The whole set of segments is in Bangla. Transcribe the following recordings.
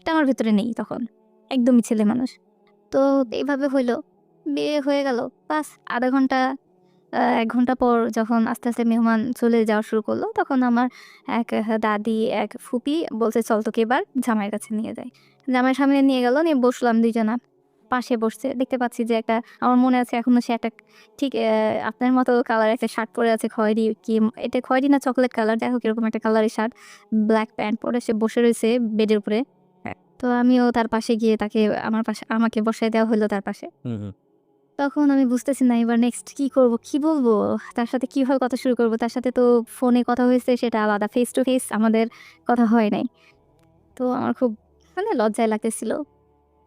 এটা আমার ভেতরে নেই তখন। একদমই ছেলে মানুষ। তো এইভাবে হইল। বিয়ে হয়ে গেল। বাস আধা ঘণ্টা এক ঘণ্টা পর যখন আস্তে আস্তে মেহমান চলে যাওয়া শুরু করল, তখন আমার এক দাদি, এক ফুপি বলছে, চল তোকে এবার জামাইয়ের কাছে নিয়ে যাই। জামাইয়ের সামনে নিয়ে গেল, নিয়ে বসলাম দুইজনা পাশে বসছে। দেখতে পাচ্ছি যে একটা, আমার মনে আছে এখনও সে একটা ঠিক আপনার মতো কালার একটা শার্ট পরে আছে, খয়েরি কি, এটা খয়েরি না চকলেট কালার দেখো কীরকম একটা কালারের শার্ট ব্ল্যাক প্যান্ট পরে সে বসে রয়েছে বেডের উপরে। তো আমিও তার পাশে গিয়ে তাকে আমার পাশে আমাকে বসায় দেওয়া হলো তার পাশে। তখন আমি বুঝতেছি না এবার নেক্সট কি করব কি বলব? তার সাথে কীভাবে কথা শুরু করব? তার সাথে তো ফোনে কথা হয়েছে সেটা আলাদা ফেস টু ফেস আমাদের কথা হয় নাই। তো আমার খুব মানে লজ্জায় লাগতেছিল।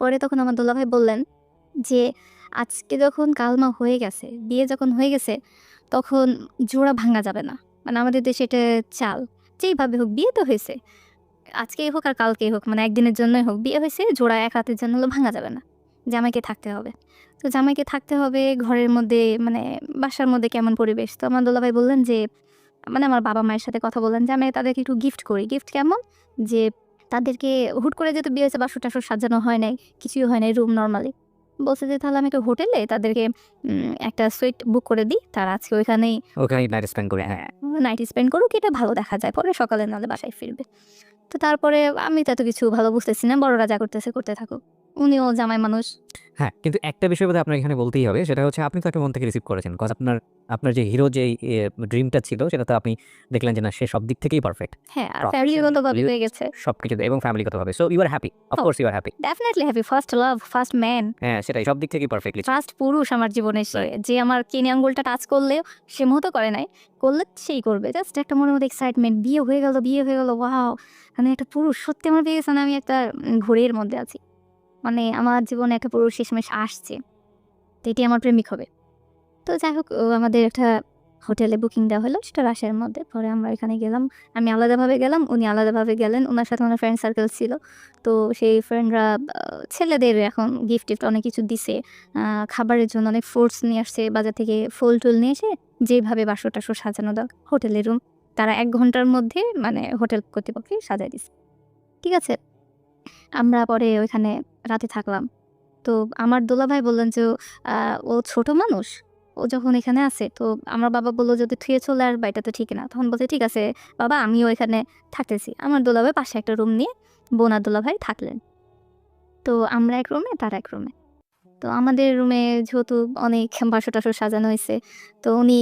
পরে তখন আমার দোলাভাই বললেন যে আজকে যখন কালমা হয়ে গেছে বিয়ে যখন হয়ে গেছে তখন জোড়া ভাঙা যাবে না। মানে আমাদের দেশে এটা চাল। যেইভাবে হোক বিয়ে তো হয়েছে। আজকেই হোক আর কালকেই হোক মানে একদিনের জন্যই হোক বিয়ে হয়েছে জোড়া এক রাতের জন্য হলো ভাঙা যাবে না। জামাইকে থাকতে হবে। তো জামাইকে থাকতে হবে ঘরের মধ্যে মানে বাসার মধ্যে কেমন পরিবেশ? তো আমার দোলাভাই বললেন যে মানে আমার বাবা মায়ের সাথে কথা বললেন যে আমি তাদেরকে একটু গিফট করি। গিফট কেমন? যে তাদেরকে হুট করে যেহেতু বিয়ে হয়েছে বাসর টাসর সাজানো হয় নাই কিছুই হয় নাই রুম নর্মালি বলছে যে তাহলে আমি একটা হোটেলে তাদেরকে একটা সুইট বুক করে দিই তারা আজকে ওইখানেই ওখানে নাইট স্পেন্ড করে হ্যাঁ। নাইট স্পেন্ড করুক এটা ভালো দেখা যায়। পরে সকালে নাহলে বাসায় ফিরবে। তো তারপরে আমি তো এত কিছু ভালো বুঝতেছি না, বড়রা যা করতেছে করতে থাকুক। উনিও জামাই মানুষ। হ্যাঁ কিন্তু একটা বিষয় বোধহয় আপনার এখানে বলতেই হবে সেটা হচ্ছে আপনি তো একটা মন থেকে রিসিভ করেছেন কজ আপনার আপনার যে হিরো যে ড্রিমটা ছিল সেটা তো আপনি দেখলেন যে না সে সব দিক থেকেই পারফেক্ট হ্যাঁ আর Professional, ফ্যামিলিগত ভাবে হয়ে গেছে। সব কিছু এবং ফ্যামিলিগতভাবে so you are happy of course you are happy definitely happy first love first man হ্যাঁ সেটাই সব দিক থেকেই পারফেক্টলি ফার্স্ট পুরুষ আমার জীবনে যে আমার কিনে আঙ্গুলটা টাচ করলেও সে মুহূর্ত করে নাই করলে সেই করবে। জাস্ট একটা মনের মধ্যে এক্সাইটমেন্ট বিয়ে হয়ে গেল বিয়ে হয়ে গেল ওয়াও মানে একটা পুরুষ সত্যি আমার বিয়ে গেছে না আমি একটা ঘোরের মধ্যে আছি। মানে আমার জীবনে একটা পুরুষ শেষমেশ আসছে। তো এটি আমার প্রেমিক হবে। তো যাই হোক আমাদের একটা হোটেলে বুকিং দেওয়া হলো, সেটা রাশের মধ্যে। পরে আমরা এখানে গেলাম। আমি আলাদাভাবে গেলাম, উনি আলাদাভাবে গেলেন। ওনার সাথে ওনার ফ্রেন্ড সার্কেল ছিল। তো সেই ফ্রেন্ডরা ছেলেদের এখন গিফট টিফট অনেক কিছু দিছে। খাবারের জন্য অনেক ফ্রুটস নিয়ে আসছে, বাজার থেকে ফুল টুল নিয়ে এসে যেভাবে বাসর টাসর সাজানো দাও হোটেলের রুম তারা এক ঘণ্টার মধ্যে মানে হোটেল কর্তৃপক্ষে সাজাই দিছে। ঠিক আছে? আমরা পরে ওইখানে রাতে থাকলাম। তো আমার দোলাভাই বললেন যে ও ছোট মানুষ, ও যখন এখানে আছে, তো আমার বাবা বলল যদি থুয়ে চলে আসবা, এটা তো ঠিক না। তখন বলছে, ঠিক আছে, বাবা, আমিও এখানে থাকতেছি। আমার দোলাভাই পাশে একটা রুম নিয়ে বোনার দোলাভাই থাকলেন। তো আমরা এক রুমে তার এক রুমে তো আমাদের রুমে যেহেতু অনেক বাসর টাসো সাজানো হয়েছে, তো উনি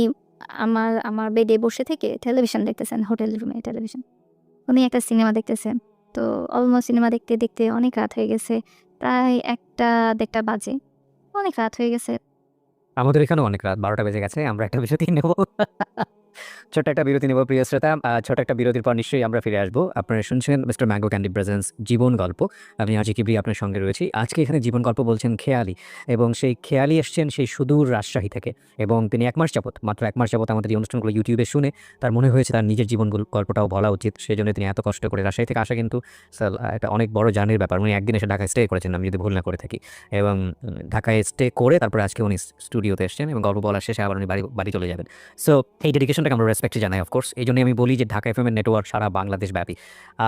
আমার আমার বেডে বসে থেকে টেলিভিশন দেখতেছেন হোটেল রুমে টেলিভিশন উনি একটা সিনেমা দেখতেছেন। তো অলমোস্ট সিনেমা দেখতে দেখতে অনেক রাত হয়ে গেছে। প্রায় একটা দেড়টা বাজে। অনেক রাত হয়ে গেছে। আমাদের এখানে অনেক রাত। বারোটা বেজে গেছে, আমরা একটা বিষয় নেব। ছোট্ট একটা বিরতি নেব, প্রিয় শ্রোতা। ছোট্ট একটা বিরতির পর নিশ্চয়ই আমরা ফিরে আসব। আপনারা শুনছেন মিস্টার ম্যাঙ্গো ক্যান্ডি প্রেজেন্স জীবন গল্প। আমি আজ কিবরি আপনার সঙ্গে রয়েছি। আজকে এখানে জীবন গল্প বলছেন খেয়ালি এবং সেই খেয়ালি এসছেন সেই সুদূর রাজশাহী থেকে এবং তিনি এক মাস যাবত মাত্র এক মাস যাবত আমাদের এই অনুষ্ঠানগুলো ইউটিউবে শুনে তার মনে হয়েছে তার নিজের জীবন গল- গল্পটাও বলা উচিত। সেই জন্য তিনি এত কষ্ট করে রাজশাহী থেকে আসা কিন্তু স্যার, একটা অনেক বড় জার্নির ব্যাপার। উনি একদিন এসে ঢাকায় স্টে করেছেন, আমি যদি ভুল না করে থাকি। এবং ঢাকায় স্টে করে তারপরে আজকে উনি স্টুডিওতে এসেছেন এবং গল্প বলার শেষে আবার উনি বাড়ি বাড়ি চলে যাবেন। সো এই ডেডিকেশনটাকে আমরা রেসপেক্ট জানাই অফকোর্স এই জন্যই আমি বলি যে ঢাকা এফ এর নেটওয়ার্ক সারা বাংলাদেশ ব্যাপী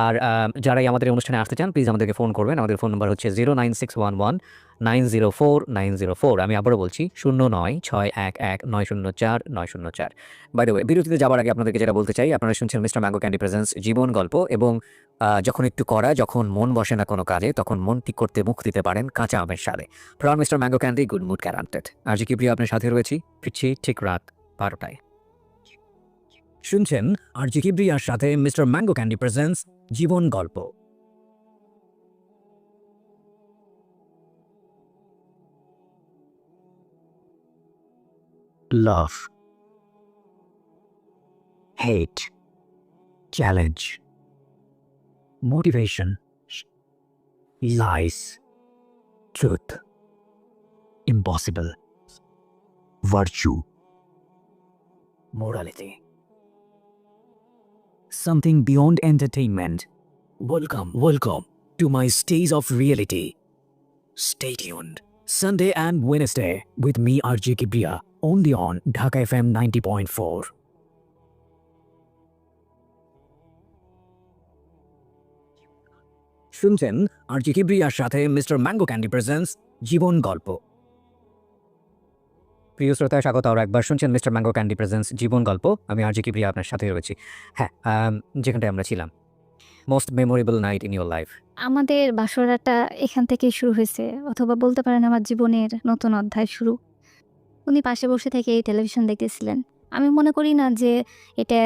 আর যারাই আমাদের অনুষ্ঠানে আসতে চান প্লিজ আমাদেরকে ফোন করবেন। আমাদের ফোন নাম্বার হচ্ছে zero nine six one one nine zero four nine zero four আমি আবারও বলছি, শূন্য নয়, ছয় এক এক, নয় শূন্য চার, নয় শূন্য চার। বাই বিরতিতে যাওয়ার আগে আপনাদেরকে যেটা বলতে চাই, আপনারা শুনছেন মিস্টার ম্যাঙ্গো ক্যান্ডি প্রেজেন্স জীবন গল্প এবং যখন একটু করা যখন মন বসে না কোনো কাজে, তখন মন ঠিক করতে মুখ দিতে পারেন কাঁচা আমের স্বাদে। From mister mango candy good mood guaranteed আর যে কি প্রিয়, আপনার সাথে রয়েছি, ফিরছি ঠিক রাত বারোটায়। শুনছেন আর জি কিব্রিয়ার সাথে মিস্টার ম্যাঙ্গো ক্যান্ডি প্রেজেন্স জীবন গল্প love, hate, challenge, motivation, lies, truth, impossible, virtue, morality, something beyond entertainment. Welcome, welcome to my stage of reality. Stay tuned. Sunday and Wednesday with me RJ Kibriya only on Dhaka FM 90.4. শুনছেন আর জি কিবরিয়ার সাথে মিস্টার ম্যাঙ্গো ক্যান্ডি প্রেজেন্স জীবন গল্প প্রিয় শ্রোতা স্বাগত আরও একবার শুনছেন মিস্টার ম্যাঙ্গো ক্যান্ডি প্রেজেন্স জীবন গল্প। আমি আর জি কিবরিয়া আপনার সাথে রয়েছি। হ্যাঁ যেখানটায় আমরা ছিলাম। Most memorable night in your life আমাদের বাসরাটা এখান থেকেই শুরু হয়েছে অথবা বলতে পারেন আমার জীবনের নতুন অধ্যায় শুরু। উনি পাশে বসে থেকে এই টেলিভিশন দেখতেছিলেন। আমি মনে করি না যে এটা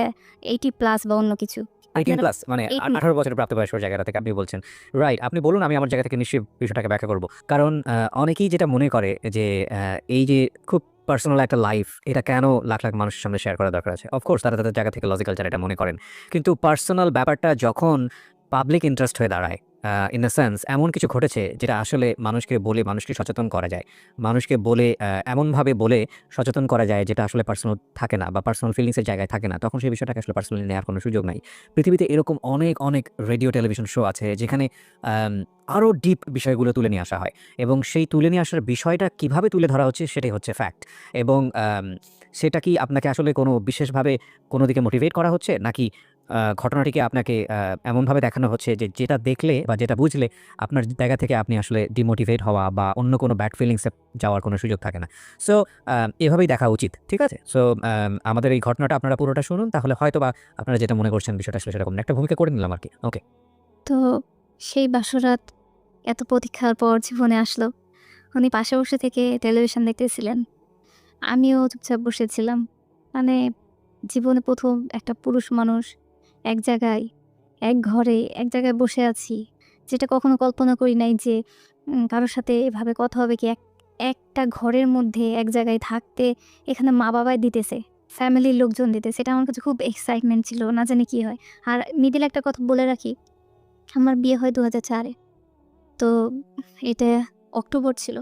এইটি প্লাস বা অন্য কিছু। এইটিন প্লাস মানে আঠারো বছরের প্রাপ্তবয়স্ক জায়গাটা থেকে আপনি বলছেন। রাইট আপনি বলুন আমি আমার জায়গা থেকে নিশ্চয়ই বিষয়টাকে ব্যাখ্যা করব। কারণ অনেকেই যেটা মনে করে যে এই যে খুব পার্সোনাল একটা লাইফ এটা কেন লাখ লাখ মানুষের সামনে শেয়ার করা দরকার আছে? অফকোর্স তারা তাদের জায়গা থেকে লজিক্যাল যারা এটা মনে করেন। কিন্তু পার্সোনাল ব্যাপারটা যখন পাবলিক ইন্টারেস্ট হয়ে দাঁড়ায় ইন দ্য সেন্স এমন কিছু ঘটেছে যেটা আসলে মানুষকে বলে মানুষকে সচেতন করা যায়। মানুষকে বলে এমনভাবে বলে সচেতন করা যায় যেটা আসলে পার্সোনাল থাকে না বা পার্সোনাল ফিলিংসের জায়গায় থাকে না। তখন সেই বিষয়টাকে আসলে পার্সোনালি নেওয়ার কোনো সুযোগ নাই। পৃথিবীতে এরকম অনেক অনেক রেডিও টেলিভিশন শো আছে যেখানে আরও ডিপ বিষয়গুলো তুলে নিয়ে আসা হয়। এবং সেই তুলে নিয়ে আসার বিষয়টা কীভাবে তুলে ধরা হচ্ছে সেটাই হচ্ছে ফ্যাক্ট এবং সেটা কি আপনাকে আসলে কোনো বিশেষভাবে কোনো দিকে মোটিভেট করা হচ্ছে? নাকি ঘটনাটিকে আপনাকে এমনভাবে দেখানো হচ্ছে যে যেটা দেখলে বা যেটা বুঝলে আপনার জায়গা থেকে আপনি আসলে ডিমোটিভেট হওয়া বা অন্য কোনো ব্যাড ফিলিংসে যাওয়ার কোনো সুযোগ থাকে না। সো এভাবেই দেখা উচিত, ঠিক আছে? সো আমাদের এই ঘটনাটা আপনারা পুরোটা শুনুন, তাহলে হয়তো বা আপনারা যেটা মনে করছেন বিষয়টা আসলে সেরকম। একটা ভূমিকা করে নিলাম আর কি। ওকে তো সেই বাসরাত এত প্রতীক্ষার পর জীবনে আসলো। উনি পাশে বসে থেকে টেলিভিশন দেখতেছিলেন। আমিও চুপচাপ বসেছিলাম মানে জীবনে প্রথম একটা পুরুষ মানুষ এক জায়গায়, এক ঘরে, এক জায়গায় বসে আছি। যেটা কখনো কল্পনা করি নাই যে কারোর সাথে এভাবে কথা হবে কি এক, একটা ঘরের মধ্যে এক জায়গায় থাকতে এখানে মা বাবাই দিতেছে, ফ্যামিলির লোকজন দিতেছে। এটা আমার কাছে খুব এক্সাইটমেন্ট ছিল, না জানি কি হয়। আর মিডিল একটা কথা বলে রাখি, আমার বিয়ে হয় দু হাজার চারে। তো এটা অক্টোবর ছিল।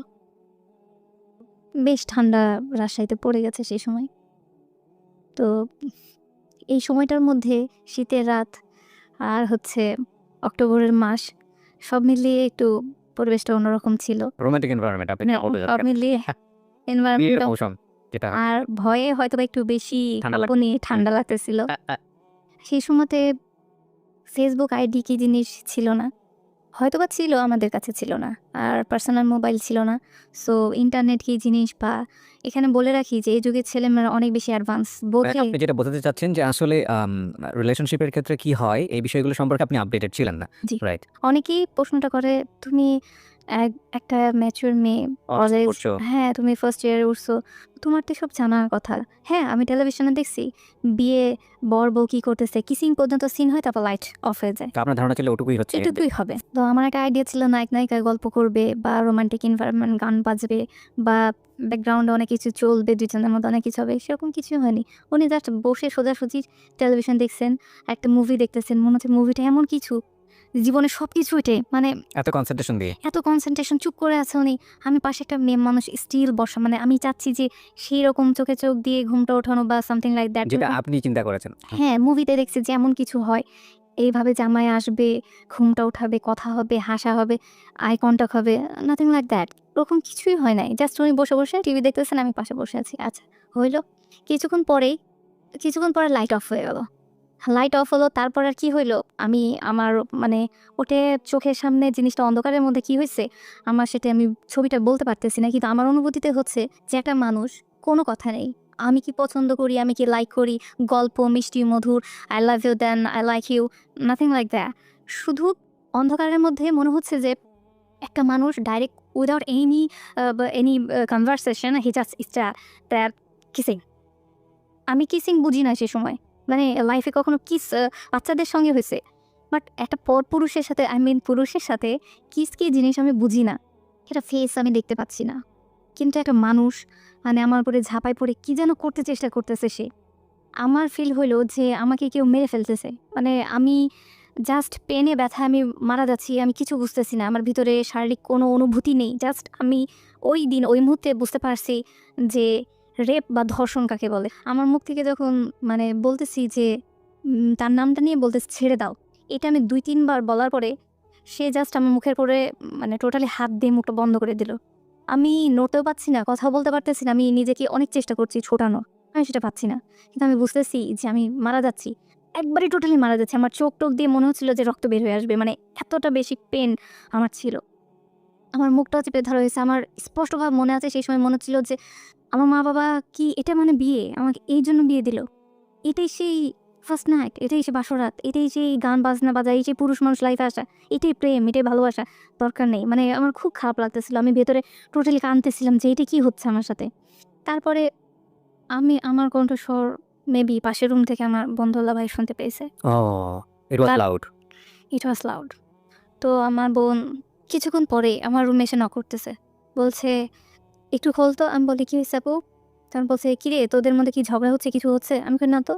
বেশ ঠান্ডা রাজশাহীতে পড়ে গেছে সেই সময়। তো এই সময়টার মধ্যে শীতের রাত আর হচ্ছে অক্টোবরের মাস সব মিলিয়ে একটু পরিবেশটা অন্যরকম ছিল। রোমান্টিক এনভায়রনমেন্ট আপনি সব মিলিয়ে এনভায়রনমেন্ট যেটা। আর ভয়ে হয়তো একটু বেশি ঠান্ডা ঠান্ডা লাগতেছিল। আ, আ, সেই সময়তে ফেসবুক আইডি কি জিনিস ছিল না। হয়তো বা ছিল আমাদের কাছে ছিল না আর পার্সোনাল মোবাইল ছিল না। সো ইন্টারনেট কি জিনিস বা এখানে বলে রাখি যে এই যুগের ছেলেমেয়েরা অনেক বেশি অ্যাডভান্স বোঝে আপনি যেটা বোঝাতে চাচ্ছেন যে আসলে রিলেশনশিপের ক্ষেত্রে কি হয় এই বিষয়গুলো সম্পর্কে আপনি আপডেটেড ছিলেন না। রাইট অনেকেই প্রশ্নটা করে তুমি এক- একটা ম্যাচুর মেয়ে college- করছ হ্যাঁ তুমি ফার্স্ট ইয়ারে উঠছো। তোমার তো সব জানার কথা। হ্যাঁ আমি টেলিভিশনে দেখছি বিয়ে বর বউ কি করতেছে কিসিং পর্যন্ত সিন হয় তারপর লাইট অফ হয়ে যায়। তো আপনার ধারণা ছিল ওটুকুই হচ্ছে এটুকুই হবে। তো আমার একটা আইডিয়া ছিল নায়ক নায়িকা গল্প করবে বা রোমান্টিক এনভায়রনমেন্ট গান বাজবে বা ব্যাকগ্রাউন্ডে অনেক কিছু চলবে দুজনের মধ্যে অনেক কিছু হবে সেরকম কিছু হয়নি। উনি জাস্ট বসে সোজাসুজি টেলিভিশন দেখছেন একটা মুভি দেখতেছেন মনে হচ্ছে মুভিটা এমন কিছু। জীবনে সব কিছু এটাই মানে এত কনসেন্ট্রেশন দিয়ে? এত কনসেন্ট্রেশন চুপ করে আছে উনি। আমি পাশে একটা মেয়ে মানুষ স্টিল বসা মানে আমি চাচ্ছি যে সেই রকম চোখে চোখ দিয়ে ঘুমটা ওঠানো বা সামথিং লাইক দ্যাট যেটা আপনি চিন্তা করেছেন? হ্যাঁ মুভিতে দেখছি যে এমন কিছু হয়। এইভাবে জামাই আসবে ঘুমটা উঠাবে কথা হবে হাসা হবে আই কন্টাক্ট হবে নাথিং লাইক দ্যাট ওরকম কিছুই হয় নাই। জাস্ট উনি বসে বসে টিভি দেখতেছেন আমি পাশে বসে আছি। আচ্ছা হইল। কিছুক্ষণ পরেই কিছুক্ষণ পরে লাইট অফ হয়ে গেল। লাইট অফ হলো, তারপর আর কি হইল? আমি আমার মানে ওটে চোখের সামনে জিনিসটা অন্ধকারের মধ্যে কি হয়েছে আমার সেটা আমি ছবিটা বলতে পারতেছি না, কিন্তু আমার অনুভূতিতে হচ্ছে যে একটা মানুষ কোনো কথা নেই। আমি কি পছন্দ করি? আমি কি লাইক করি? গল্প, মিষ্টি, মধুর I love you then I like you nothing like that শুধু অন্ধকারের মধ্যে মনে হচ্ছে যে একটা মানুষ direct without any any conversation he just start that kissing আমি কিসিং বুঝি না সে সময়। মানে লাইফে কখনো কিস বাচ্চাদের সঙ্গে হয়েছে। বাট একটা পর পুরুষের সাথে আই মিন পুরুষের সাথে কিস কি জিনিস আমি বুঝি না। এটা ফেস আমি দেখতে পাচ্ছি না। কিন্তু একটা মানুষ মানে আমার উপরে ঝাঁপাই পড়ে কি যেন করতে চেষ্টা করতেছে সে। আমার ফিল হলো যে আমাকে কেউ মেরে ফেলতেছে। মানে আমি জাস্ট পেনে ব্যথা আমি মারা যাচ্ছি, আমি কিছু বুঝতেছি না। আমার ভিতরে শারীরিক কোনো অনুভূতি নেই। জাস্ট আমি ওই দিন, ওই মুহূর্তে বুঝতে পারছি যে রেপ বা ধর্ষণ কাকে বলে? আমার মুখ থেকে যখন মানে বলতেছি যে তার নামটা নিয়ে বলতে ছেড়ে দাও। এটা আমি দুই, তিনবার বলার পরে সে জাস্ট আমার মুখের পরে মানে টোটালি হাত দিয়ে মুখটা বন্ধ করে দিল। আমি নড়তেও পারছি না, কথা বলতে পারতেছি না, আমি নিজেকে অনেক চেষ্টা করছি ছোটানো আমি সেটা পাচ্ছি না। কিন্তু আমি বুঝতেছি যে, আমি মারা যাচ্ছি। একবারে টোটালি মারা যাচ্ছে। আমার চোখ টোক দিয়ে মনে হচ্ছিল যে, রক্ত বের হয়ে আসবে। মানে এতটা বেশি পেন আমার ছিল। আমার মুখটা চেপে ধরা হয়েছে। আমার স্পষ্টভাবে মনে আছে সেই সময় মনে হচ্ছিল যে আমার মা বাবা কি এটা মানে বিয়ে? আমাকে এই জন্য বিয়ে দিল। এটাই সেই ফার্স্ট নাইট এটাই সে বাসরাত এটাই সেই গান বাজনা বাজা এই যে পুরুষ মানুষ লাইফে আসা এটাই প্রেম এটাই ভালোবাসা দরকার নেই। মানে আমার খুব খারাপ লাগতেছিল। আমি ভেতরে টোটালি কানতেছিলাম যে এটা কি হচ্ছে আমার সাথে। তারপরে আমি আমার কণ্ঠস্বর মেবি পাশের রুম থেকে আমার বন্ধুল্লা ভাই শুনতে পেয়েছে। ইট ওয়াজ লাউড তো আমার বোন কিছুক্ষণ পরে আমার রুমে এসে নক করতেছে। বলছে একটু খোল তো। আমি বলি কি হয়েছে আপু? তখন বলছে কি রে তোদের মধ্যে কি ঝগড়া হচ্ছে কিছু হচ্ছে? আমি কই না তো।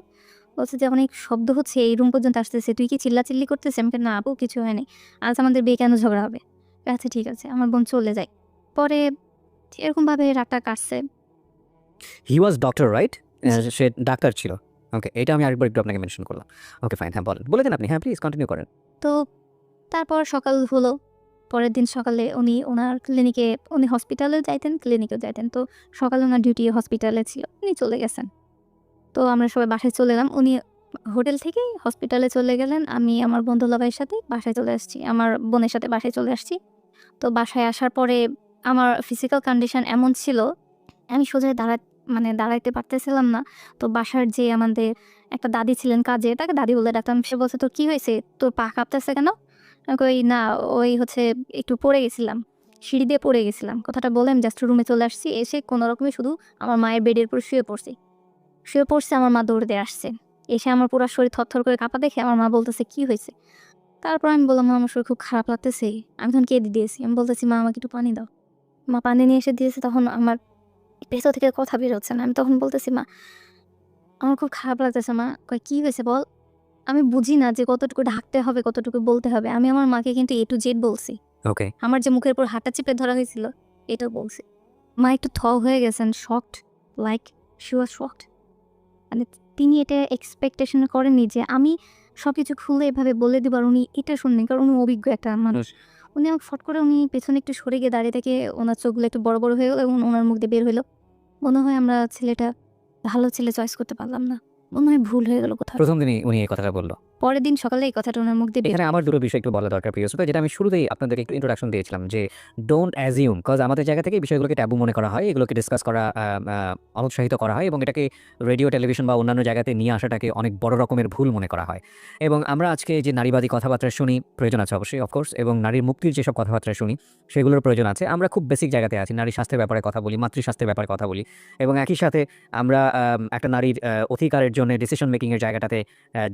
বলছে যে অনেক শব্দ হচ্ছে এই রুম পর্যন্ত আসতেছে। তুই কি চিল্লা চিল্লি করতেছে আমি কই, না আপু কিছু হয়নি। আজ আমাদের বিয়ে কেন ঝগড়া হবে? আচ্ছা ঠিক আছে। আমার বোন চলে যায়। পরে এরকমভাবে রাতটা কাটছে। হি ওয়াজ ডক্টর রাইট সে ডাক্তার ছিল। ওকে এটা আমি আরেকবার একটু আপনাকে মেনশন করলাম। ওকে ফাইন হ্যাঁ বলেন। বলে দেন আপনি। হ্যাঁ প্লিজ কন্টিনিউ করেন। তো তারপর সকাল হলো। পরের দিন সকালে উনি ওনার ক্লিনিকে উনি হসপিটালেও যাইতেন ক্লিনিকেও যাইতেন। তো সকালে ওনার ডিউটি হসপিটালে ছিল, উনি চলে গেছেন। তো আমরা সবাই বাসায় চলে এলাম উনি হোটেল থেকেই হসপিটালে চলে গেলেন। আমি আমার বন্ধুলা ভাইয়ের সাথে বাসায় চলে আসছি, আমার বোনের সাথে বাসায় চলে আসছি। তো বাসায় আসার পরে আমার ফিজিক্যাল কন্ডিশন এমন ছিল, আমি সোজা দাঁড়া মানে দাঁড়াইতে পারতেছিলাম না। তো বাসার যে আমাদের একটা দাদি ছিলেন কাজে, তাকে দাদি বলে ডাকতাম, সে বলছে, তোর কি হয়েছে? তোর পা কাঁপতেছে কেন? কই, না, ওই হচ্ছে একটু পড়ে গেছিলাম, সিঁড়ি দিয়ে পড়ে গেছিলাম। কথাটা বলে আমি জাস্ট রুমে চলে আসছি, এসে কোনো রকমে শুধু আমার মায়ের বেডের উপর শুয়ে পড়ছি। শুয়ে পড়ছে, আমার মা দৌড় দিয়ে আসছে। এসে আমার পুরো শরীর থরথর করে কাঁপা দেখে আমার মা বলতেছে, কি হয়েছে? তারপর আমি বললাম আমার শরীর খুব খারাপ লাগতেছে। আমি তখন কেঁদে দিয়েছি। আমি বলতেছি, মা, আমাকে একটু পানি দাও। মা পানি নিয়ে এসে দিয়েছে, তখন আমার ভেতর থেকে কথা বেরোচ্ছে না। আমি তখন বলতেছি, মা, আমার খুব খারাপ লাগতেছে মা। কয় কি হয়েছে বল? আমি বুঝি না যে কতটুকু ঢাকতে হবে কতটুকু বলতে হবে। আমি আমার মাকে কিন্তু এ টু জেড বলছি। ওকে আমার যে মুখের উপর হাঁটা চিপে ধরা হয়েছিল এটাও বলছি। মা একটু থ হয়ে গেছেন shocked like she was shocked মানে তিনি এটা এক্সপেকটেশন করেননি যে আমি সব কিছু খুলে এভাবে বলে দিব আর উনি এটা শুনবেন কারণ উনি অভিজ্ঞ একটা মানুষ। উনি আমাকে ফট করে উনি পেছনে একটু সরে গিয়ে দাঁড়িয়ে থেকে ওনার চোখগুলো একটু বড় বড় হয়ে গেলো এবং ওনার মুখ দিয়ে বের হলো। মনে হয় আমরা ছেলেটা ভালো ছেলে চয়েস করতে পারলাম না। মনে হয় ভুল হয়ে গেল কোথাও। প্রথম দিনই উনি এই কথাটা বলল। পরের দিন সকালে এই কথাটা ওনার মুখ দিয়ে এখানে আমার দুটো বিষয় একটু বলা দরকার প্রিয় যেটা আমি শুরুতেই আপনাদেরকে একটু ইন্ট্রোডাকশন দিয়েছিলাম যে ডোন্ট অ্যাজিউম কজ আমাদের জায়গা থেকে বিষয়গুলোকে ট্যাবু মনে করা হয়, এগুলোকে ডিসকাস করা অনুৎসাহিত করা হয় এবং এটাকে রেডিও টেলিভিশন বা অন্যান্য জায়গাতে নিয়ে আসাটাকে অনেক বড় রকমের ভুল মনে করা হয়। এবং আমরা আজকে যে নারীবাদী কথাবার্তা শুনি, প্রয়োজন আছে অবশ্যই অফকোর্স এবং নারীর মুক্তির যেসব কথাবার্তা শুনি, সেগুলোর প্রয়োজন আছে। আমরা খুব বেসিক জায়গাতে আছি, নারী স্বাস্থ্যের ব্যাপারে কথা বলি, মাতৃস্বাস্থ্যের ব্যাপারে কথা বলি, এবং একই সাথে আমরা একটা নারীর অধিকারের জন্য ডিসিশন মেকিংয়ের জায়গাটাতে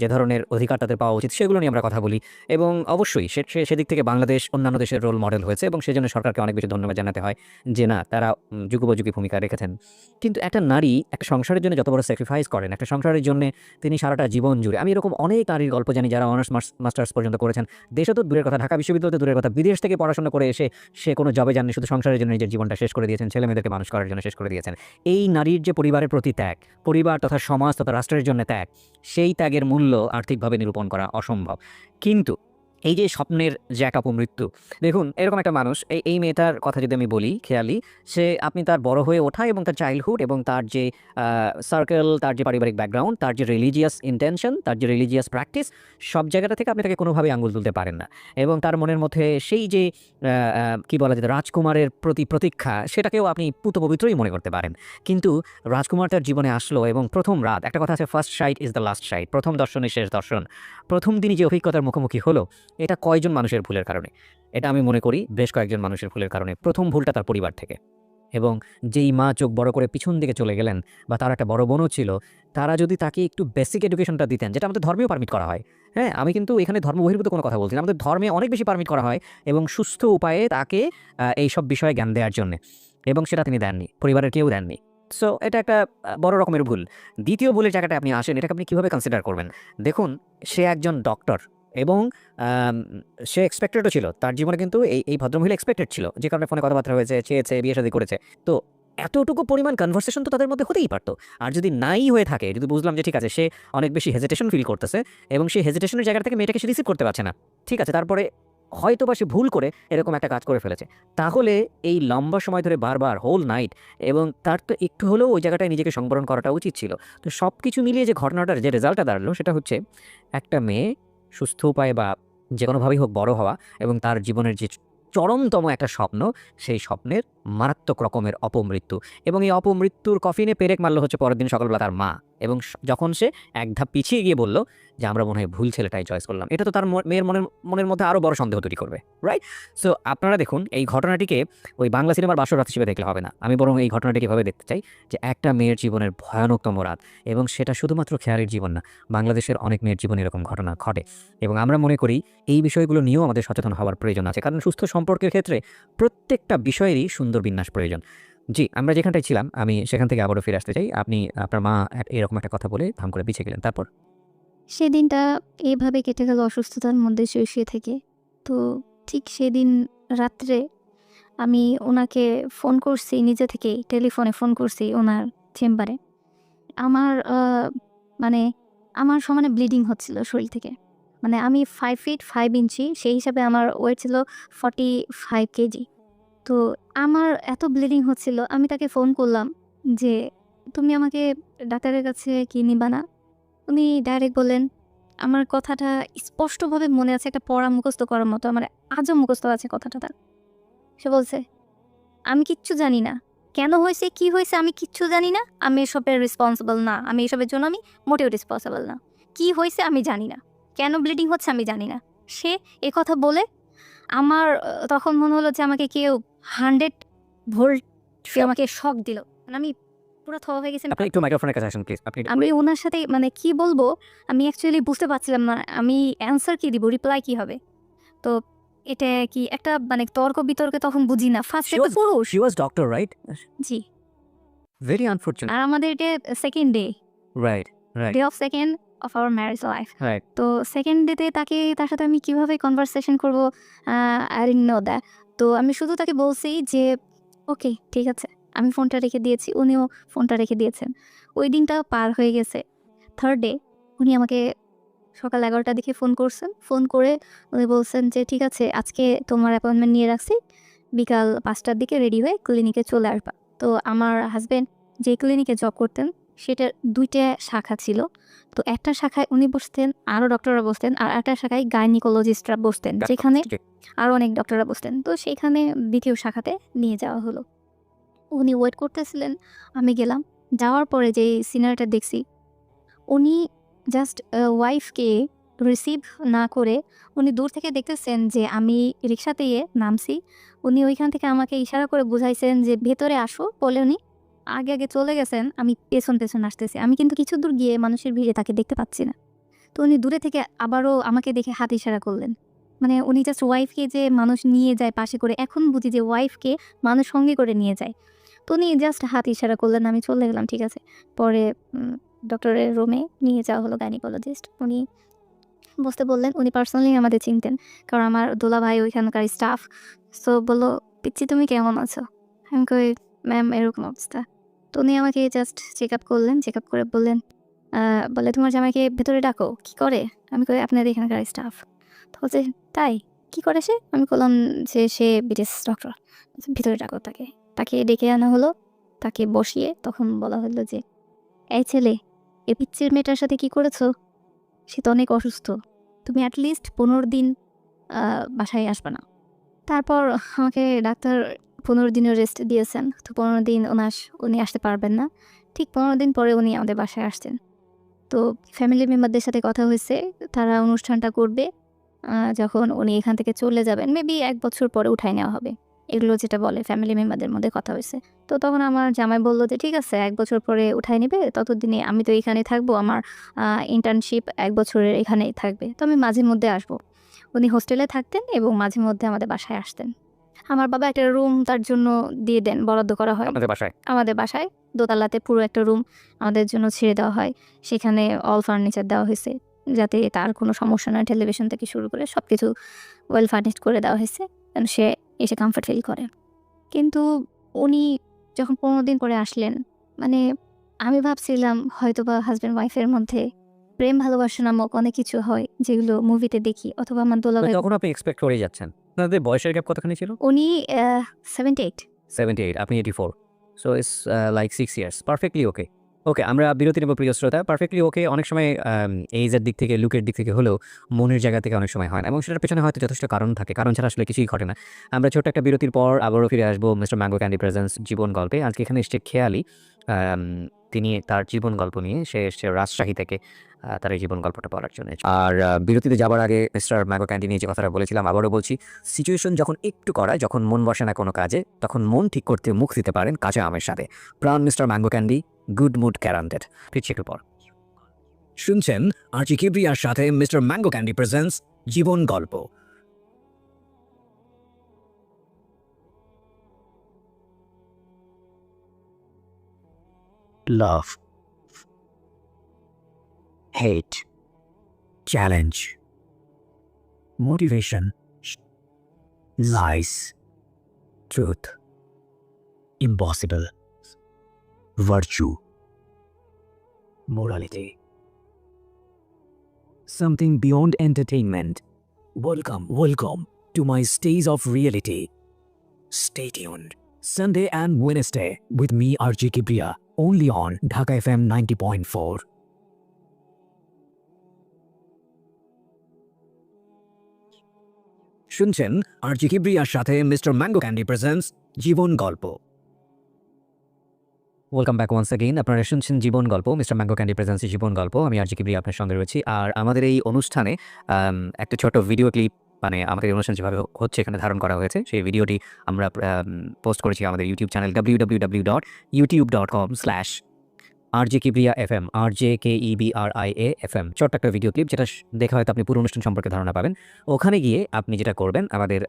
যে ধরনের অধিকার তাদের পাওয়া উচিত, সেগুলো নিয়ে আমরা কথা বলি। এবং অবশ্যই সে সেদিক থেকে বাংলাদেশ অন্যান্য দেশের রোল মডেল হয়েছে এবং সেজন্য সরকারকে অনেক বেশি ধন্যবাদ জানাতে হয় যে না, তারা যুগোপযোগী ভূমিকা রেখেছেন। কিন্তু একটা নারী একটা সংসারের জন্য যত বড় স্যাক্রিফাইস করেন, একটা সংসারের জন্য তিনি সারাটা জীবন জুড়ে, আমি এরকম অনেক নারীর গল্প জানি যারা অনার্স মাস্টার্স পর্যন্ত করেছেন। দেশে তো দূরের কথা, ঢাকা বিশ্ববিদ্যালয় তো দূরের কথা, বিদেশ থেকে পড়াশোনা করে এসে সে কোনো জবে জানেন শুধু সংসারের জন্য নিজের জীবনটা শেষ করে দিয়েছেন ছেলে মেয়েদেরকে মানুষ করার জন্য শেষ করে দিয়েছেন। এই নারীর যে পরিবারের প্রতি ত্যাগ, পরিবার তথা সমাজ তথা রাষ্ট্রের জন্য ত্যাগ, সেই ত্যাগের মূল্য আর্থিকভাবে নিরূপণ করা অসম্ভব। কিন্তু এই যে স্বপ্নের যে এক অপমৃত্যু। দেখুন, এরকম একটা মানুষ, এই এই মেয়েটার কথা যদি আমি বলি, খেয়ালি, সে, আপনি তার বড় হয়ে ওঠা এবং তার চাইল্ডহুড এবং তার যে সার্কেল তার যে পারিবারিক ব্যাকগ্রাউন্ড তার যে রিলিজিয়াস ইন্টেনশন তার যে রিলিজিয়াস প্র্যাকটিস সব জায়গাটা থেকে আপনি তাকে কোনোভাবে আঙুল তুলতে পারেন না। এবং তার মনের মধ্যে সেই যে কি বলা যেত, রাজকুমারের প্রতি প্রতীক্ষা, সেটাকেও আপনি পুত পবিত্রই মনে করতে পারেন। কিন্তু রাজকুমার তার জীবনে আসলো এবং প্রথম রাত, একটা কথা আছে first sight is the last sight প্রথম দর্শনই শেষ দর্শন। প্রথম দিনই যে অভিজ্ঞতার মুখোমুখি হলো এটা কয়জন মানুষের ভুলের কারণে? এটা আমি মনে করি বেশ কয়েকজন মানুষের ভুলের কারণে। প্রথম ভুলটা তার পরিবার থেকে। এবং যেই মা চোখ বড় করে পিছন দিকে চলে গেলেন বা তার একটা বড় বোনও ছিল, তারা যদি তাকে একটু বেসিক এডুকেশনটা দিতেন, যেটা আমাদের ধর্মেও পারমিট করা হয়। হ্যাঁ আমি কিন্তু এখানে ধর্ম বহির্ভূত কোনো কথা বলছি না। আমাদের ধর্মে অনেক বেশি পারমিট করা হয় এবং সুস্থ উপায়ে তাকে এই সব বিষয়ে জ্ঞান দেওয়ার জন্য। এবং সেটা তিনি দেননি, পরিবারের কেউ দেননি। সো এটা একটা বড় রকমের ভুল। দ্বিতীয় ভুলের জায়গাটা আপনি আসেন, এটাকে আপনি কীভাবে কনসিডার করবেন? দেখুন, সে একজন ডক্টর এবং সে এক্সপেক্টেডও ছিল। তার জীবনে কিন্তু এই এই ভদ্রমহিলা এক্সপেক্টেড ছিল। যে কারণে ফোনে কথাবার্তা হয়েছে, চেয়েছে, বিয়ে শাদী করেছে। তো এতটুকু পরিমাণ কনভারসেশন তো তাদের মধ্যে হতেই পারতো। আর যদি নাই হয়ে থাকে, যদি বুঝলাম যে ঠিক আছে, সে অনেক বেশি হেজিটেশন ফিল করতেছে এবং সেই হেজিটেশনের জায়গা থেকে মেয়েটাকে সে রিসিভ করতে পারছে না। ঠিক আছে, তারপরে হয়তো বা সে ভুল করে এরকম একটা কাজ করে ফেলেছে। তাহলে এই লম্বা সময় ধরে বারবার হোল নাইট এবং তার তো একটু হলেও ওই জায়গাটায় নিজেকে সংবরণ করাটা উচিত ছিল। তো সব কিছু মিলিয়ে যে ঘটনাটার যে রেজাল্টটা দাঁড়াল, সেটা হচ্ছে একটা মেয়ে সুস্থ উপায়ে বা যে কোনোভাবেই হোক বড় হওয়া এবং তার জীবনের যে চরমতম একটা স্বপ্ন, সেই স্বপ্নের মারাত্মক রকমের অপমৃত্যু। এবং এই অপমৃত্যুর কফিনে পেরেক মারলো হচ্ছে পরের দিন সকালবেলা তার মা। এবং যখন সে এক ধাপ পিছিয়ে গিয়ে বলল যে, আমরা মনে হয় ভুল ছেলেটাই চয়েস করলাম। এটা তো তার মেয়ের মনের মনের মধ্যে আরও বড় সন্দেহ তৈরি করবে রাইট সো আপনারা দেখুন, এই ঘটনাটিকে ওই বাংলা সিনেমার বাসর রাত হিসেবে দেখলে হবে না। আমি বরং এই ঘটনাটিকে এভাবে দেখতে চাই যে, একটা মেয়ের জীবনের ভয়ানকতম রাত। এবং সেটা শুধুমাত্র খেয়ালের জীবন না, বাংলাদেশের অনেক মেয়ের জীবনে এরকম ঘটনা ঘটে। এবং আমরা মনে করি এই বিষয়গুলো নিয়েও আমাদের সচেতন হওয়ার প্রয়োজন আছে। কারণ সুস্থ সম্পর্কের ক্ষেত্রে প্রত্যেকটা বিষয়েরই সুন্দর বিন্যাস প্রয়োজন। জি, আমরা যেখানটায় ছিলাম, আমি সেখান থেকে আবারও ফিরে আসতে চাই। আপনি, আপনার মা এরকম একটা কথা বলে ধাম করে পিছিয়ে গেলেন। তারপর? সেদিনটা এইভাবে কেটে গেল অসুস্থতার মধ্যে শুয়ে শুয়ে থেকে। তো ঠিক সেদিন রাত্রে আমি ওনাকে ফোন করছি, নিজে থেকেই টেলিফোনে ফোন করছি ওনার চেম্বারে। আমার মানে আমার সমানে ব্লিডিং হচ্ছিল শরীর থেকে। মানে আমি ফাইভ ফিট ফাইভ ইঞ্চি, সেই হিসাবে আমার ওয়েট ছিল ফর্টি ফাইভ কেজি। তো আমার এত ব্লিডিং হচ্ছিল, আমি তাকে ফোন করলাম যে, তুমি আমাকে ডাক্তারের কাছে কি নিবা না? উনি ডাইরেক্ট বললেন, আমার কথাটা স্পষ্টভাবে মনে আছে, একটা পড়া মুখস্থ করার মতো, আমার আজও মুখস্থ আছে কথাটা তার। সে বলছে, আমি কিচ্ছু জানি না। কেন হয়েছে, কি হয়েছে, আমি কিচ্ছু জানি না। আমি এসবের রেসপন্সিবল না। আমি এসবের জন্য আমি মোটেও রেসপন্সিবল না। কি হয়েছে, আমি জানি না। কেন ব্লিডিং হচ্ছে, আমি জানি না। সে কথা বলে আমার তখন মনে হলো যে আমাকে কেউ হান্ড্রেড ভোল্ট আমাকে শক দিল। মানে আমি পুরো থ হয়ে গেছি। আপনি একটু মাইক্রোফোনের কাছে আসুন প্লিজ আপনি আমি ওনার সাথে মানে কি বলব আমি অ্যাকচুয়ালি বুঝতে পারছিলাম না আমি অ্যান্সার কি দিব রিপ্লাই কি হবে? তো এটা কি একটা মানে তর্ক বিতর্কে তখন বুঝি না। ফার্স্ট একটা পুরুষ। শি ওয়াজ ডক্টর রাইট জি। ভেরি আনফর্চুনেট আর আমাদের এটা second day right right day of second of our marriage life তো সেকেন্ড ডেতে তাকে তার সাথে আমি কীভাবে কনভারসেশন করব আই নো দ্যাট তো আমি শুধু তাকে বলছি যে ওকে ঠিক আছে। আমি ফোনটা রেখে দিয়েছি উনিও ফোনটা রেখে দিয়েছেন। ওই দিনটা পার হয়ে গেছে। থার্ড ডে উনি আমাকে সকাল এগারোটার দিকে ফোন করছেন। ফোন করে উনি বলছেন যে ঠিক আছে আজকে তোমার অ্যাপয়েন্টমেন্ট নিয়ে রাখছি। বিকাল পাঁচটার দিকে রেডি হয়ে ক্লিনিকে চলে আসবা। তো আমার হাজব্যান্ড যে ক্লিনিকে জব করতেন সেটার দুইটা শাখা ছিল। তো একটা শাখায় উনি বসতেন আরও ডক্টররা বসতেন আর একটা শাখায় গাইনিকোলজিস্টরা বসতেন যেখানে আরও অনেক ডক্টররা বসতেন। তো সেইখানে দ্বিতীয় শাখাতে নিয়ে যাওয়া হলো। উনি ওয়েট করতেছিলেন আমি গেলাম। যাওয়ার পরে যে সিনারিটা দেখছি উনি জাস্ট ওয়াইফকে রিসিভ না করে উনি দূর থেকে দেখতেছেন যে আমি রিক্সাতে নামছি। উনি ওইখান থেকে আমাকে ইশারা করে বুঝাইছেন যে ভেতরে আসো বলে উনি আগে আগে চলে গেছেন, আমি পেছন পেছন আসতেছি। আমি কিন্তু কিছু দূর গিয়ে মানুষের ভিড়ে তাকে দেখতে পাচ্ছি না। তো উনি দূরে থেকে আবারও আমাকে দেখে হাত ইশারা করলেন। মানে উনি জাস্ট ওয়াইফকে যে মানুষ নিয়ে যায় পাশে করে, এখন বুঝি যে ওয়াইফকে মানুষ সঙ্গে করে নিয়ে যায়। তো উনি জাস্ট হাত ইশারা করলেন, আমি চলে গেলাম, ঠিক আছে। পরে ডক্টরের রুমে নিয়ে যাওয়া হলো গাইনিকোলজিস্ট উনি বসতে বললেন, উনি পার্সোনালি আমাদের চিনতেন, কারণ আমার দোলা ভাই ওইখানকার স্টাফ সো বলল পিচ্ছি তুমি কেমন আছো? আমি কই ম্যাম এরকম অবস্থা। তো উনি আমাকে জাস্ট চেক আপ করলেন চেক আপ করে বললেন বলে তোমার জামাইকে ভেতরে ডাকো, কি করে? আমি কই, আপনাদের এখানকার স্টাফ তো বলছে, তাই? কি করে সে? আমি বললাম যে, সে বিদেশ ডক্টর ভিতরে ডাকো তাকে। তাকে ডেকে আনা হলো, তাকে বসিয়ে তখন বলা হলো যে, এই ছেলে, এ পিচ্ছির মেয়েটার সাথে কি করেছ? সে তো অনেক অসুস্থ। তুমি অ্যাটলিস্ট পনেরো দিন বাসায় আসবে না। তারপর আমাকে ডাক্তার পনেরো দিনের রেস্ট দিয়েছেন। তো পনেরো দিন ওনার উনি আসতে পারবেন না। ঠিক পনেরো দিন পরে উনি আমাদের বাসায় আসছেন। তো ফ্যামিলি মেম্বারদের সাথে কথা হয়েছে, তারা অনুষ্ঠানটা করবে। যখন উনি এখান থেকে চলে যাবেন মেবি এক বছর পরে উঠাই নেওয়া হবে। এগুলো যেটা বলে ফ্যামিলি মেম্বারদের মধ্যে কথা হয়েছে। তো তখন আমার জামাই বলল যে, ঠিক আছে, এক বছর পরে উঠাই নেবে, ততদিনে আমি তো এখানে থাকব, আমার ইন্টার্নশিপ এক বছরের এখানেই থাকবে। তো আমি মাঝে মধ্যে আসব। উনি হোস্টেলে থাকতেন এবং মাঝে মধ্যে আমাদের বাসায় আসতেন। আমার বাবা একটা রুম তার জন্য দিয়ে দেন বরাদ্দ করা হয়। আপনাদের বাসায়? আমাদের বাসায়। দোতলাতে পুরো একটা রুম আমাদের জন্য ছেড়ে দেওয়া হয়। সেখানে অল ফার্নিচার দেওয়া হয়েছে যাতে তার কোনো সমস্যা নয় টেলিভিশন থেকে শুরু করে সব কিছু ওয়েল ফার্নিশড করে দেওয়া হয়েছে যেন সে এসে কমফর্ট ফিল করে। কিন্তু উনি যখন পনেরো দিন পরে আসলেন মানে আমি ভাবছিলাম হয়তো বা হাজব্যান্ড ওয়াইফের মধ্যে প্রেম ভালোবাসা নামক অনেক কিছু হয় যেগুলো মুভিতে দেখি অথবা আমার তখন আপনি এক্সপেক্ট করেই যাচ্ছেন? আপনাদের বয়সের গ্যাপ কতখানি ছিল? উনি সেভেন্টি এইট সেভেন্টি এইট আপনি eighty four so it's like six years perfectly okay okay আমরা বিরতি নেব প্রিয় শ্রোতা। পারফেক্টলি ওকে অনেক সময় এইজের দিক থেকে লুকের দিক থেকে হলেও মনের জায়গা থেকে অনেক সময় হয় না। এবং সেটার পেছনে হয়তো যথেষ্ট কারণ থাকে। কারণ ছাড়া আসলে কিছুই ঘটে না। আমরা ছোট্ট একটা বিরতির পর আবারও ফিরে আসব মিস্টার ম্যাঙ্গো ক্যান্ডি প্রেজেন্স জীবন গল্পে। আজকে এখানে এসছে খেয়ালি আম, তিনি তার জীবন গল্প নিয়ে সে এসছে রাজশাহী থেকে তার এই জীবন গল্পটা পড়ার জন্য। আর বিরতিতে যাবার আগে মিস্টার ম্যাগো ক্যান্ডি নিয়ে যে কথাটা বলেছিলাম, আবারও বলছি সিচুয়েশন যখন একটু করায়, যখন মন বসে না কোনো কাজে, তখন মন ঠিক করতে মুখ দিতে পারেন কাঁচা আমের সাথে। Pran mister mango candy good mood guaranteed ফিরছি একটু পর। শুনছেন আর্চি কিবরিয়ার সাথে মিস্টার ম্যাঙ্গো ক্যান্ডি প্রেজেন্স জীবন গল্প। Love hate, challenge, motivation, lies, truth, impossible, virtue, morality, something beyond entertainment. Welcome, welcome to my stage of reality. Stay tuned. Sunday and Wednesday with me, RJ only on Dhaka FM 90.4. শুনছেন আর আরজি কিবরিয়ার সাথে মিস্টার ম্যাঙ্গো ক্যান্ডি প্রেজেন্স জীবন গল্প। ওয়েলকাম ব্যাক ওয়ান্স অ্যাগেইন আপনারা শুনছেন জীবন গল্প, মিস্টার ম্যাঙ্গো ক্যান্ডি প্রেজেন্সের জীবন গল্প। আমি আরজি কিবরিয়া, আপনার সঙ্গে রয়েছি। আর আমাদের এই অনুষ্ঠানে একটা ছোট ভিডিও ক্লিপ মানে আমাদের অনুষ্ঠান যেভাবে হচ্ছে এখানে ধারণ করা হয়েছে, সেই ভিডিওটি আমরা পোস্ট করেছি আমাদের YouTube channel W W dot YouTube dot com slash R J Kibria F M R J K E B R I A F M ছোট্ট একটা ভিডিও ক্লিপ যেটা দেখা হয়তো আপনি পুরো অনুষ্ঠান সম্পর্কে ধারণা পাবেন। ওখানে গিয়ে আপনি যেটা করবেন, আমাদের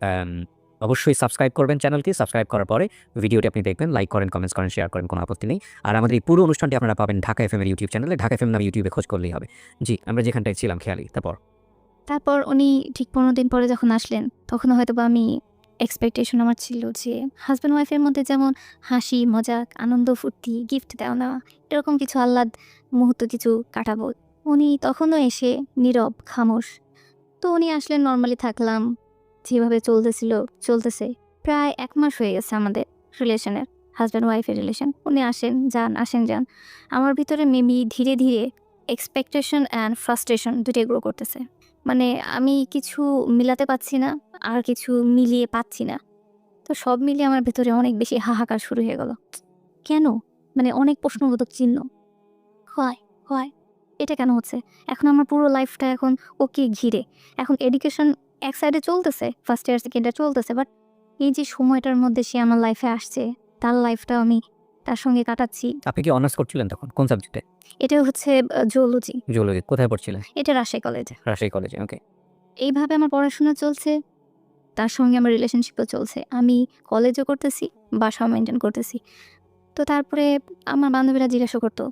অবশ্যই সাবস্ক্রাইব করবেন চ্যানেলটি সাবস্ক্রাইব করার পরে ভিডিওটি আপনি দেখবেন লাইক করেন কমেন্টস করেন শেয়ার করেন, কোনো আপত্তি নেই। আর আমাদের এই পুরো অনুষ্ঠানটি আপনারা পাবেন ঢাকা এফ এর ইউটিউব চ্যানেলে ঢাকা এফ এম নামে ইউটিউবে খোঁজ করলেই হবে। জি, আমরা যেখানটায় ছিলাম, খেয়ালি, তারপর। তারপর উনি ঠিক পনেরো দিন পরে যখন আসলেন তখন হয়তো বা আমি এক্সপেকটেশন আমার ছিল যে হাজব্যান্ড ওয়াইফের মধ্যে যেমন হাসি, মজাক, আনন্দ, ফুর্তি গিফট দেওয়া নেওয়া, এরকম কিছু আহ্লাদ মুহূর্ত কিছু কাটাবো। উনি তখনও এসে নীরব, খামোশ। তো উনি আসলেন নর্মালি থাকলাম, যেভাবে চলতেছিল, চলতেছে। প্রায় এক মাস হয়ে গেছে আমাদের রিলেশনের হাজব্যান্ড ওয়াইফের রিলেশন উনি আসেন, যান আসেন, যান। আমার ভিতরে মেবি ধীরে ধীরে এক্সপেকটেশন অ্যান্ড ফ্রাস্ট্রেশন দুটোই গ্রো করতেছে। মানে আমি কিছু মিলাতে পাচ্ছি না, আর কিছু মিলিয়ে পাচ্ছি না। তো সব মিলিয়ে আমার ভেতরে অনেক বেশি হাহাকার শুরু হয়ে গেল। কেন? মানে অনেক প্রশ্নবোধক চিহ্ন। হয় হয়। এটা কেন হচ্ছে? এখন আমার পুরো লাইফটা এখন ওকে ঘিরে। এখন এডুকেশন এক সাইডে চলতেছে ফার্স্ট ইয়ার সেকেন্ড ইয়ার চলতেছে বাট এই যে সময়টার মধ্যে সে আমার লাইফে আসছে, তার লাইফটা আমি তার সঙ্গে কাটাচ্ছি। আপনি কি অনার্স করছিলেন তখন? কোন সাবজেক্টে এটা হচ্ছে জুওলজি জুওলজি কোথায় পড়ছিলেন? এটা রাজশাহী কলেজে রাজশাহী কলেজে ওকে এইভাবে আমার পড়াশোনা চলছে তার সঙ্গে আমার রিলেশনশিপও চলছে। আমি কলেজও করতেছি বাসাও মেনটেন করতেছি। তো তারপরে আমার বান্ধবীরা জিজ্ঞাসা করতো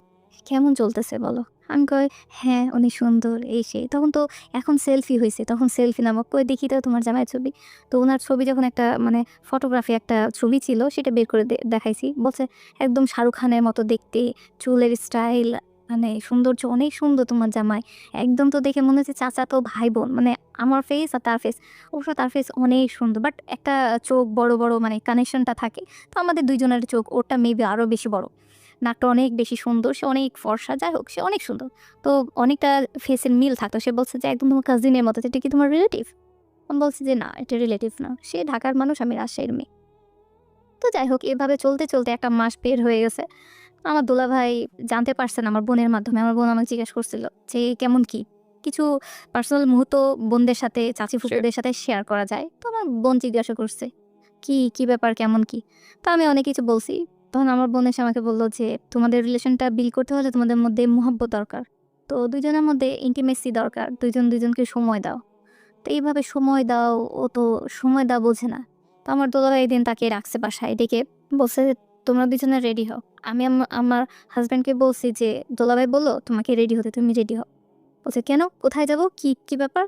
কেমন চলতেছে বলো? আমি কই হ্যাঁ উনি সুন্দর, এই সেই তখন তো এখন সেলফি হয়েছে তখন সেলফি নামক, কই, দেখি তো তোমার জামাই ছবি। তো ওনার ছবি যখন একটা মানে ফটোগ্রাফি একটা ছবি ছিল, সেটা বের করে দেখাইছি। বলছে, একদম শাহরুখ খানের মতো দেখতে, চুলের স্টাইল মানে সৌন্দর্য অনেক সুন্দর তোমার জামাই। একদম তো দেখে মনে হচ্ছে চাচা তো ভাই বোন মানে আমার ফেস আর তার ফেস অবশ্য তার ফেস অনেক সুন্দর বাট একটা চোখ বড় বড় মানে কানেকশনটা থাকে। তো আমাদের দুইজনের চোখ ওটা মেবি আরও বেশি বড়। নাকটা অনেক বেশি সুন্দর সে অনেক ফর্সা যাই হোক সে অনেক সুন্দর। তো অনেকটা ফেসের মিল থাকতো সে বলছে যে একদম তোমার কাজিনের মতো এটা কি তোমার রিলেটিভ আমি বলছি যে না এটা রিলেটিভ না। সে ঢাকার মানুষ আমি রাজশাহীর মেয়ে। তো যাই হোক এভাবে চলতে চলতে একটা মাস বের হয়ে গেছে। আমার দোলা ভাই জানতে পারছেন আমার বোনের মাধ্যমে। আমার বোন আমাকে জিজ্ঞেস করছিল যে কেমন কি? কিছু পার্সোনাল মুহূর্ত বোনদের সাথে চাচি ফুপুদের সাথে শেয়ার করা যায়। তো আমার বোন জিজ্ঞাসা করছে কি কি ব্যাপার কেমন কি? তো আমি অনেক কিছু বলছি। তখন আমার বোন এসে আমাকে বলল যে, তোমাদের রিলেশনটা বিল করতে হলে তোমাদের মধ্যে মহব্বত দরকার। তো দুইজনের মধ্যে ইন্টিমেসি দরকার। দুইজন দুইজনকে সময় দাও। তো এইভাবে সময় দাও, ও তো সময় দাও বোঝে না। তো আমার দোলা এই দিন তাকে রাখছে বাসায়। ডেকে বলছে তোমরা দুজনে রেডি হও। আমি আমার হাজব্যান্ডকে বলছি যে, দোলাভাই বলল, তোমাকে রেডি হতে, তুমি রেডি হও। বলছে, কেন? কোথায় যাব? কি কি ব্যাপার?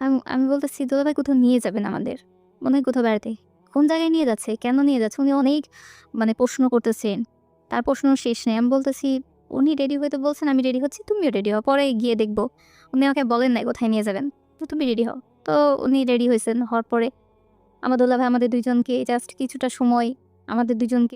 আমি আমি বলতেছি, দোলাভাই কোথাও নিয়ে যাবেন আমাদের। মনে হয় কোথাও বেড়াতে। কোন জায়গায় নিয়ে যাচ্ছে, কেন নিয়ে যাচ্ছে, উনি অনেক মানে প্রশ্ন করতেছেন। তার প্রশ্ন শেষ নেই। আমি বলতেছি, উনি রেডি হয়ে তো বলছেন, আমি রেডি হচ্ছি, তুমিও রেডি হও, পরে গিয়ে দেখব। উনি আমাকে বলেন নাই কোথায় নিয়ে যাবেন। তুমি রেডি হও। তো উনি রেডি হয়েছেন, হওয়ার পরে আমাদুল্লাহ ভাই আমাদের দুইজনকে জাস্ট কিছুটা সময়, আমাদের দুজনকে